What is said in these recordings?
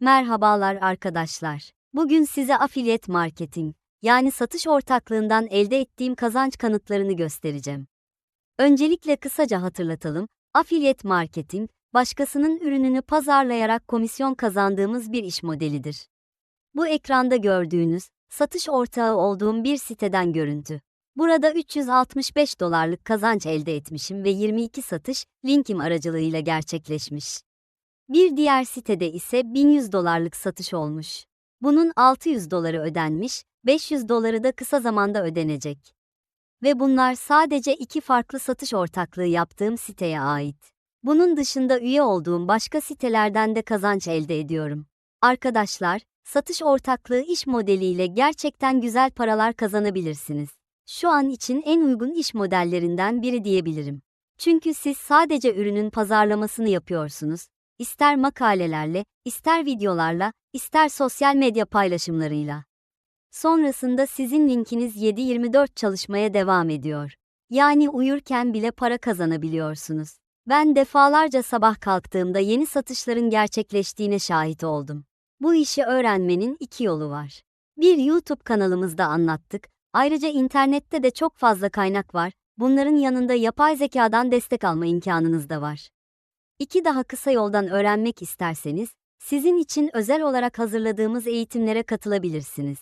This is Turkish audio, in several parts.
Merhabalar arkadaşlar. Bugün size affiliate marketing, yani satış ortaklığından elde ettiğim kazanç kanıtlarını göstereceğim. Öncelikle kısaca hatırlatalım. Affiliate marketing, başkasının ürününü pazarlayarak komisyon kazandığımız bir iş modelidir. Bu ekranda gördüğünüz, satış ortağı olduğum bir siteden görüntü. Burada 365 dolarlık kazanç elde etmişim ve 22 satış, linkim aracılığıyla gerçekleşmiş. Bir diğer sitede ise 1100 dolarlık satış olmuş. Bunun 600 doları ödenmiş, 500 doları da kısa zamanda ödenecek. Ve bunlar sadece iki farklı satış ortaklığı yaptığım siteye ait. Bunun dışında üye olduğum başka sitelerden de kazanç elde ediyorum. Arkadaşlar, satış ortaklığı iş modeliyle gerçekten güzel paralar kazanabilirsiniz. Şu an için en uygun iş modellerinden biri diyebilirim. Çünkü siz sadece ürünün pazarlamasını yapıyorsunuz, ister makalelerle, ister videolarla, ister sosyal medya paylaşımlarıyla. Sonrasında sizin linkiniz 7-24 çalışmaya devam ediyor. Yani uyurken bile para kazanabiliyorsunuz. Ben defalarca sabah kalktığımda yeni satışların gerçekleştiğine şahit oldum. Bu işi öğrenmenin iki yolu var. Bir YouTube kanalımızda anlattık, ayrıca internette de çok fazla kaynak var, bunların yanında yapay zekadan destek alma imkanınız da var. İki daha kısa yoldan öğrenmek isterseniz, sizin için özel olarak hazırladığımız eğitimlere katılabilirsiniz.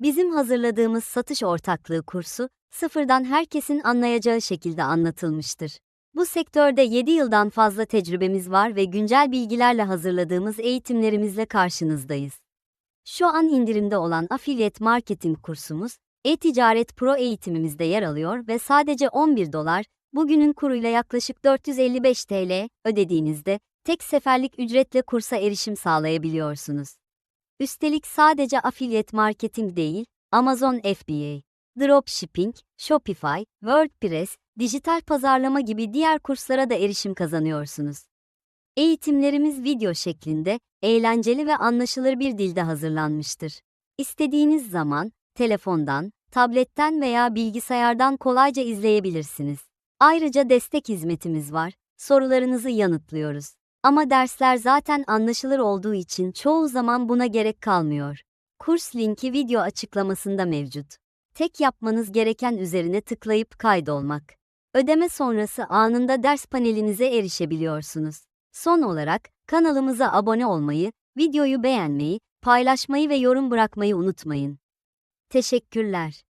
Bizim hazırladığımız satış ortaklığı kursu, sıfırdan herkesin anlayacağı şekilde anlatılmıştır. Bu sektörde 7 yıldan fazla tecrübemiz var ve güncel bilgilerle hazırladığımız eğitimlerimizle karşınızdayız. Şu an indirimde olan Affiliate Marketing kursumuz, e-ticaret pro eğitimimizde yer alıyor ve sadece 11 dolar, bugünün kuruyla yaklaşık 455 TL ödediğinizde tek seferlik ücretle kursa erişim sağlayabiliyorsunuz. Üstelik sadece affiliate marketing değil, Amazon FBA, dropshipping, Shopify, WordPress, dijital pazarlama gibi diğer kurslara da erişim kazanıyorsunuz. Eğitimlerimiz video şeklinde, eğlenceli ve anlaşılır bir dilde hazırlanmıştır. İstediğiniz zaman, telefondan, tabletten veya bilgisayardan kolayca izleyebilirsiniz. Ayrıca destek hizmetimiz var, sorularınızı yanıtlıyoruz. Ama dersler zaten anlaşılır olduğu için çoğu zaman buna gerek kalmıyor. Kurs linki video açıklamasında mevcut. Tek yapmanız gereken üzerine tıklayıp kaydolmak. Ödeme sonrası anında ders panelinize erişebiliyorsunuz. Son olarak kanalımıza abone olmayı, videoyu beğenmeyi, paylaşmayı ve yorum bırakmayı unutmayın. Teşekkürler.